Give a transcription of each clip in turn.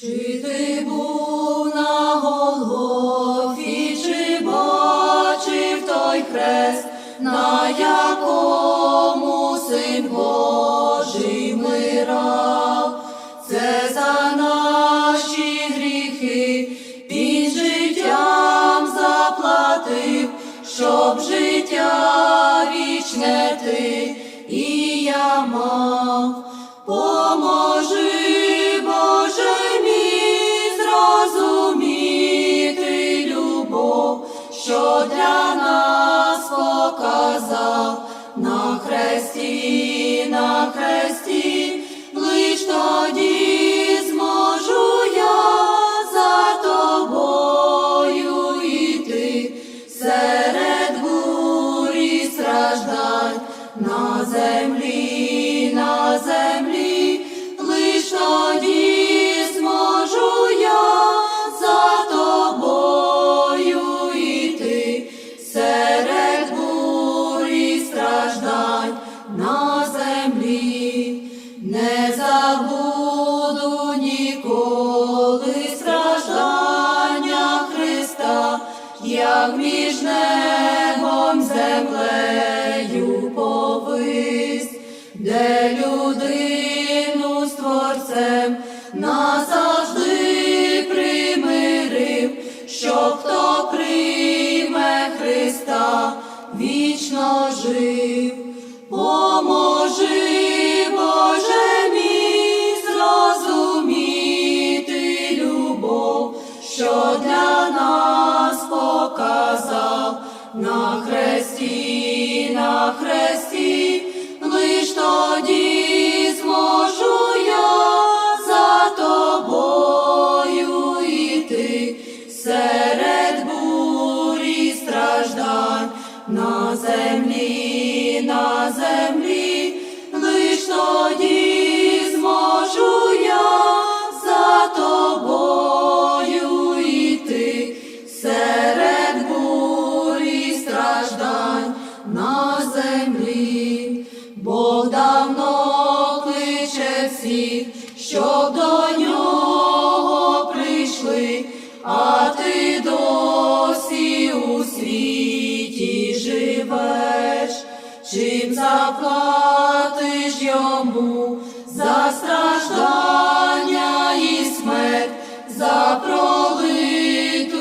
Чи ти був на Голгофі, чи бачив той хрест, на якому син Божий мирав? Це за наші гріхи, він життям заплатив, щоб життя вічне ти і я мав. Поможи, Shoda. Як між небом землею повис, де людину з творцем назавжди примирив, що хто прийме Христа, вічно жив. Поможи, що для нас хресті, лиш тоді зможу я за йти. Серед бурі страждань на землі, на землі, лиш тоді всіх, щоб до нього прийшли, а ти досі у світі живеш, чим заплатиш йому за страждання і смерть, за пролитую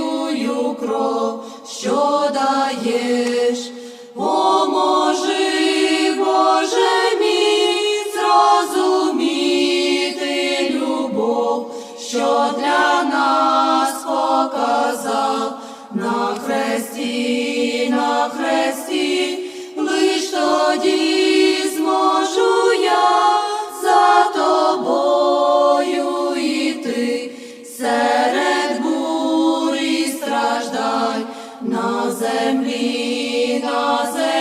кров, що даєш. Vina